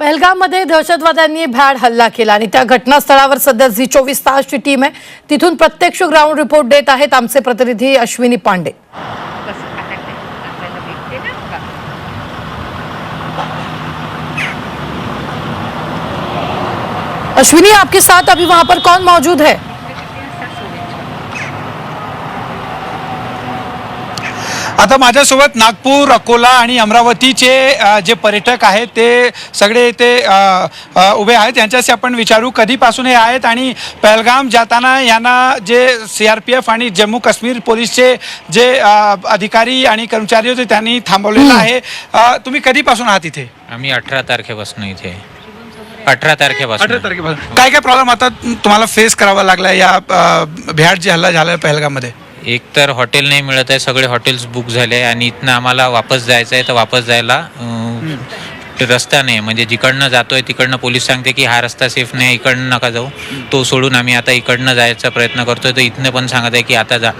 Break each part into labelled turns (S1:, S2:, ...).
S1: पहलगाममध्ये दहशतवाद्यांनी भ्याड हल्ला केला आणि त्या घटनास्थळावर सध्या झी चोवीस तासची टीम आहे. तिथून प्रत्यक्ष ग्राउंड रिपोर्ट देत आहेत आमचे प्रतिनिधी अश्विनी पांडे. अश्विनी आपके साथ अभी वहां पर कौन मौजूद है?
S2: आता माझ्यासोबत नागपूर अकोला आणि अमरावतीचे जे पर्यटक आहेत ते सगळे अ, उभे आहेत. यांच्याशी आपण विचारू. कधीपासून हे आहेत आणि पहलगाम जाताना यांना जे सी आर पी एफ आणि जम्मू काश्मीर पोलीसचे जे अधिकारी आणि कर्मचारी होते त्यांनी थांबवलेलं आहे. तुम्ही कधीपासून आहात इथे?
S3: आम्ही अठरा तारखेपासून इथे. अठरा तारखेपासून.
S2: अठरा तारखेपासून. काय काय प्रॉब्लेम आता तुम्हाला फेस करावा लागला या भ्याड जे हल्ला झाला पहलगाममध्ये?
S3: एक तर हॉटेल नाही मिळत आहे सगळे हॉटेल्स बुक झाले आणि इथनं आम्हाला वापस जायचं आहे तर वापस जायला रस्ता नाही. म्हणजे जिकडनं जातोय तिकडनं पोलीस सांगते की हा रस्ता सेफ नाही इकडनं नका जाऊ. तो सोडून आम्ही आता इकडनं जायचा प्रयत्न करतोय. तर इथनं पण सांगत आहे की आता जा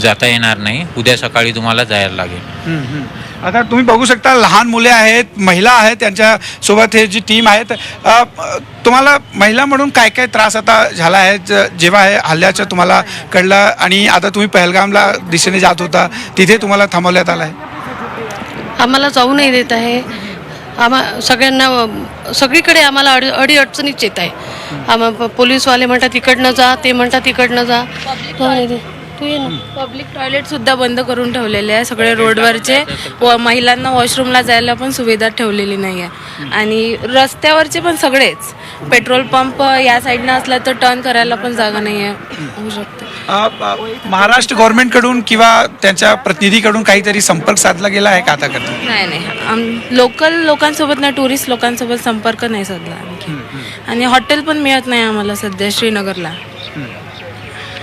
S3: जाता येणार नाही. उद्या सकाळी तुम्हाला जायला लागेल.
S2: आता तुम्ही बघू शकता लहान मुले आहेत महिला आहेत त्यांच्यासोबत हे जी टीम आहेत तुम्हाला महिला म्हणून काय काय त्रास आता झाला आहे? ज- जेव्हा हे हल्ल्याचं तुम्हाला कळलं आणि आता तुम्ही पहलगामला दिशेने जात होता तिथे तुम्हाला थांबवण्यात आलं आहे?
S4: आम्हाला जाऊ नाही देत आहे. आम्हा सगळ्यांना सगळीकडे आम्हाला अडी अडी अडचणीच येत आहे. आम्हा पोलीसवाले म्हणतात इकडनं जा. ते म्हणतात इकडनं जा. तू ये ना.
S5: पब्लिक टॉयलेट सुद्धा बंद करून ठेवलेले आहे. सगळे रोडवरचे व महिलांना वॉशरूमला जायला पण सुविधा ठेवलेली नाही आहे. आणि रस्त्यावरचे पण सगळेच. पेट्रोल पंप या साईडनं असला तर टर्न करायला पण जागा नाही आहे. होऊ शकते.
S2: महाराष्ट्र गव्हर्नमेंटकडून किंवा त्यांच्या प्रतिनिधीकडून काहीतरी संपर्क साधला गेला आहे का आताकडनं
S5: नाही नाही. आम लोकल लोकांसोबत ना टुरिस्ट लोकांसोबत संपर्क नाही साधला आणखी. आणि हॉटेल पण मिळत नाही आम्हाला सध्या श्रीनगरला.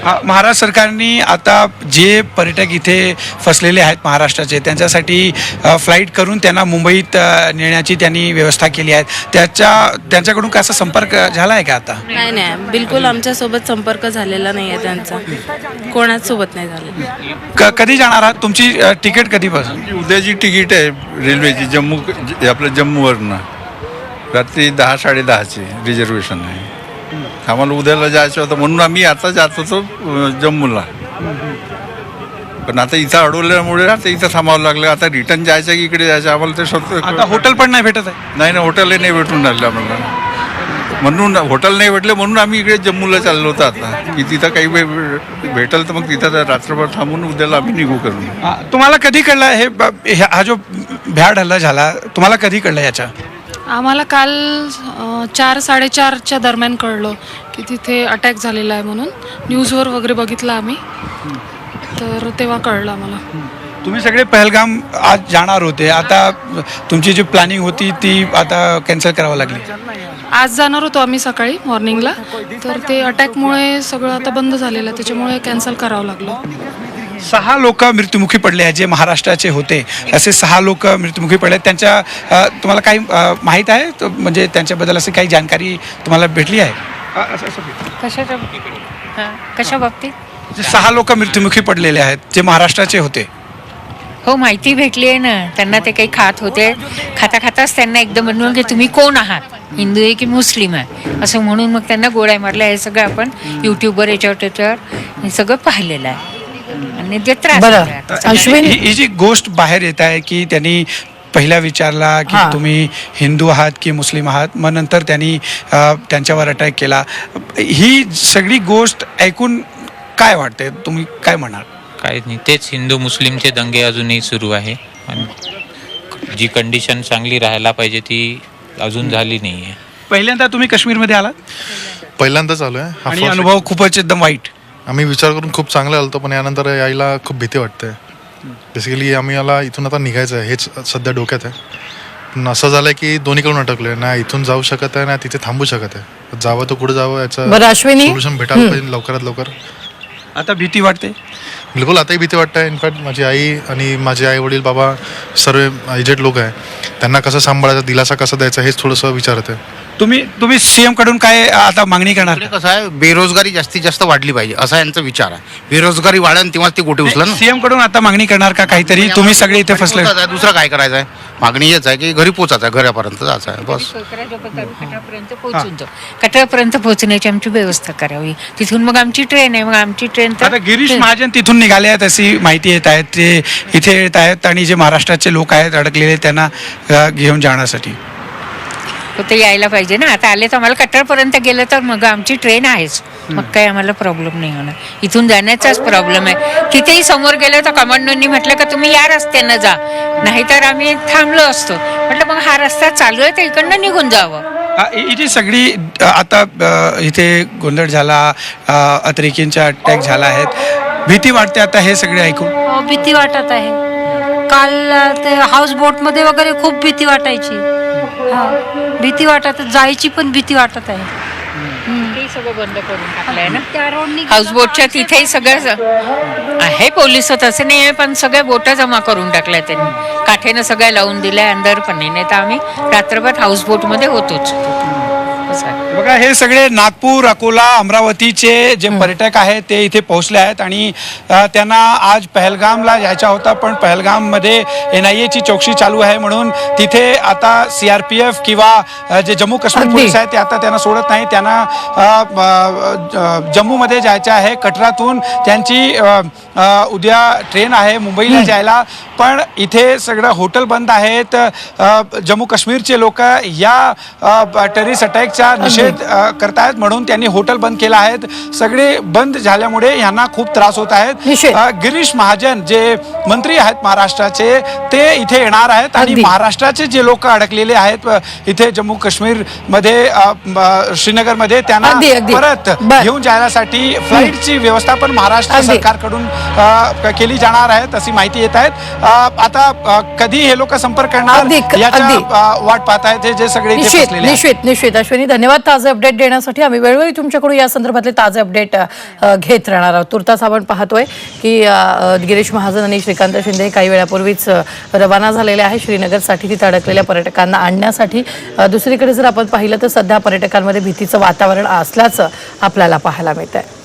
S2: महाराष्ट्र सरकारने आता जे पर्यटक इथे फसलेले आहेत महाराष्ट्राचे त्यांच्यासाठी फ्लाईट करून त्यांना मुंबईत नेण्याची त्यांनी व्यवस्था केली आहे. त्याच्या त्यांच्याकडून कसा संपर्क झाला आहे का आता?
S5: नाही नाही. बिलकुल आमच्यासोबत संपर्क झालेला नाही आहे त्यांचा. कोणाच सोबत नाही झालेला.
S2: क- कधी जाणार आहात? तुमची तिकीट कधीपासून?
S6: उद्याची तिकीट आहे रेल्वेची जम्मू आपल्या जम्मूवरनं. रात्री दहा साडेदहाची रिझर्वेशन आहे. आम्हाला उद्याला जायचं होतं म्हणून आम्ही आता जात होतो जम्मूला. पण आता इथं अडवल्यामुळे आता इथं थांबावं लागलं. आता रिटर्न जायचं की इकडे जायचं? आम्हाला ते स्वतः
S2: आता हॉटेल पण नाही भेटत आहे.
S6: नाही ना हॉटेलही नाही भेटून राहिलं आम्हाला. म्हणून हॉटेल नाही भेटले म्हणून आम्ही इकडे जम्मूला चाललो होतो आता. की तिथं काही भे- भेटेल तर मग तिथं रात्रभर थांबून उद्याला आम्ही निघू करून.
S2: तुम्हाला कधी कळलं हे हे- हा जो भ्याड हल्ला झाला तुम्हाला कधी कळलं याच्या?
S7: आम्हाला काल अ, चार साडेचारच्या दरम्यान कळलं की तिथे अटॅक झालेला आहे म्हणून. न्यूजवर वगैरे बघितलं आम्ही. तर तेव्हा कळलं आम्हाला.
S2: तुम्ही सगळे पहलगाम आज जाणार होते. आता तुमची जी प्लॅनिंग होती ती आता कॅन्सल करावं लागली.
S7: आज जाणार होतो आम्ही सकाळी मॉर्निंगला तर ते अटॅकमुळे सगळं आता बंद झालेलं आहे. त्याच्यामुळे कॅन्सल करावं लागलं.
S2: सहा लोक मृत्युमुखी पडले आहेत जे महाराष्ट्राचे होते. असे सहा लोक मृत्युमुखी पडले आहेत. त्यांच्या तुम्हाला काही माहीत आहे? तो म्हणजे त्यांच्याबद्दल अशी काही जानकारी तुम्हाला भेटली आहे? असं- असं.
S8: कशाच्या हां कशा बाबतीत?
S2: जे सहा लोक मृत्युमुखी पडलेले आहेत जे महाराष्ट्राचे होते.
S8: हो माहिती भेटली आहे ना. त्यांना ते काही खात होते. खाता खाताच त्यांना एकदम म्हणून की तुम्ही कोण आहात? हिंदू आहे की मुस्लिम आहे? असं म्हणून मग त्यांना गोळ्या मारल्या. हे सगळं आपण यूट्यूबवर याच्यावर त्याच्यावर हे सगळं पाहिलेलं आहे. आणि ते त्रास
S1: बरं. अश्विनी
S2: ही ही जी गोष्ट बाहेर येत आहे की त्यांनी पहिला विचारला की
S1: हां.
S2: तुम्ही हिंदू आहात की मुस्लिम आहात मग नंतर त्यांनी अ, त्यांच्यावर अटॅक केला. ही सगळी गोष्ट ऐकून काय वाटते तुम्ही काय म्हणाल?
S3: काहीच नाही तेच हिंदू मुस्लिमचे दंगे अजूनही सुरू आहे. आणि जी कंडिशन चांगली राहायला पाहिजे ती अजून झाली नाही आहे
S2: पहिल्यांदा तुम्ही काश्मीरमध्ये आलात?
S9: पहिल्यांदाच आलो आहे
S2: आणि अनुभव खूपच एकदम वाईट.
S9: आम्ही विचार करून खूप चांगलं आलतो पण यानंतर यायला खूप भीती वाटते. बेसिकली आम्ही याला इथून आता निघायचं आहे हेच सध्या डोक्यात आहे. पण असं झालं की दोन्हीकडून अटकलो आहे ना इथून जाऊ शकत आहे ना तिथे थांबू शकत आहे. जावं तर कुठं जावं याचं सोल्युशन भेटायला पाहिजे लवकरात लवकर.
S2: आता भीती वाटते.
S9: बिलकुल आताही भीती वाटते इनफॅक्ट माझी आई आणि माझे आई वडील बाबा सर्व एजेड लोक आहे. त्यांना कसं सांभाळायचं दिलासा कसा द्यायचा हेच थोडंसं विचारत आहे.
S2: तुम्ही तुम्ही सीएमकडून काय आता मागणी करणार?
S10: इकडे कसं आहे बेरोजगारी जास्तीत जास्त वाढली पाहिजे असा यांचा विचार आहे. बेरोजगारी वाढेल तेव्हा ते गोटे उचला ना
S2: सीएमकडून आता मागणी करणार का काहीतरी? तुम्ही सगळे इथे फसले.
S10: आहे, दुसरं काय करायचं आहे मागणी हेच आहे की घरी पोचायचं आहे घरापर्यंत जायचं आहे बस.
S8: कटरापर्यंत पोहोचून जाऊ. कटरापर्यंत पोहोचण्याची आमची व्यवस्था करावी. तिथून मग आमची ट्रेन आहे मग आमची ट्रेन
S2: आता गिरीश महाजन तिथून निघाले आहेत अशी माहिती येत आहेत ते इथे येत आहेत आणि जे महाराष्ट्राचे लोक आहेत अडकलेले त्यांना अ, घेऊन जाण्यासाठी.
S8: ते यायला पाहिजे ना. आता आले तर आम्हाला कटरापर्यंत गेलं तर मग आमची ट्रेन आहेच. मग काही आम्हाला प्रॉब्लेम नाही होणार. इथून जाण्याचाच प्रॉब्लेम आहे. तिथेही समोर गेलं तर कमांडोंनी म्हटलं का तुम्ही या रस्त्यानं जा. नाहीतर आम्ही थांबलो असतो. म्हटलं मग हा रस्ता चालू आहे तर इकडनं निघून जावं.
S2: अ, इ- ही जी सगळी आता इथे गोंधळ झाला अतिरेकींचा अटॅक झाला आहे. भीती वाटते आता हे सगळे ऐकून?
S11: हो, भीती वाटत आहे. काल ते हाऊस बोटमध्ये वगैरे खूप भीती वाटायची. हा. भीती वाटत जायची पण भीती वाटत आहे.
S8: ते सगळं बंद करून टाकलंय ना?
S11: त्या रोडनी
S8: हाऊस बोटच्या तिथेही सगळं ज- आहे पोलीस तसं नाही आहे पण सगळ्या बोटा जमा करून टाकल्या त्यांनी. काठेनं सगळ्या लावून दिल्या अंदर पण नाही नाही तर आम्ही रात्रभर हाऊस बोटमध्ये होतोच. असं आहे.
S2: बघा हे सगळे नागपूर अकोला अमरावतीचे जे पर्यटक आहेत ते इथे पोहोचले आहेत आणि अ, त्यांना आज पहलगामला यायचा होता पण पहलगाममध्ये एन आय एची चौकशी चालू आहे म्हणून तिथे आता सी आर पी एफ किंवा अ, जे जम्मू काश्मीर
S1: अगदी.
S2: पोलीस आहेत ते आता त्यांना सोडत नाही त्यांना अ, अ, अ, जम्मूमध्ये जायचं आहे कटरातून त्यांची अ, उद्या ट्रेन आहे मुंबईला जायला पण इथे सगळं हॉटेल बंद आहेत जम्मू काश्मीरचे लोक या टेरिस अटॅकचा निषेध करतायत म्हणून त्यांनी हॉटेल बंद केलं आहेत सगळे बंद झाल्यामुळे यांना खूप त्रास होत आहेत गिरीश महाजन जे मंत्री आहेत महाराष्ट्राचे ते इथे येणार आहेत आणि. महाराष्ट्राचे जे लोक अडकलेले आहेत इथे जम्मू काश्मीरमध्ये श्रीनगरमध्ये त्यांना. परत. घेऊन जाण्यासाठी फ्लाईटची व्यवस्था पण महाराष्ट्र. सरकारकडून केली जाणार आहेत अशी माहिती येत आहेत. आता कधी हे लोक संपर्क करणार? वाट पाहत आहेत जे सगळे
S1: निश्चित. निश्चित अश्विनी धन्यवाद ताजे अपडेट देण्यासाठी. आम्ही वेळोवेळी तुमच्याकडून या संदर्भातले ताजे अपडेट घेत राहणार आहोत. तुर्तास आपण पाहतोय की गिरीश महाजन आणि श्रीकांत शिंदे काही वेळापूर्वीच रवाना झालेले आहे श्रीनगरसाठी तिथे अडकलेल्या पर्यटकांना आणण्यासाठी. दुसरीकडे जर आपण पाहिलं तर सध्या पर्यटकांमध्ये भीतीचं वातावरण असल्याचं आपल्याला पाहायला मिळत आहे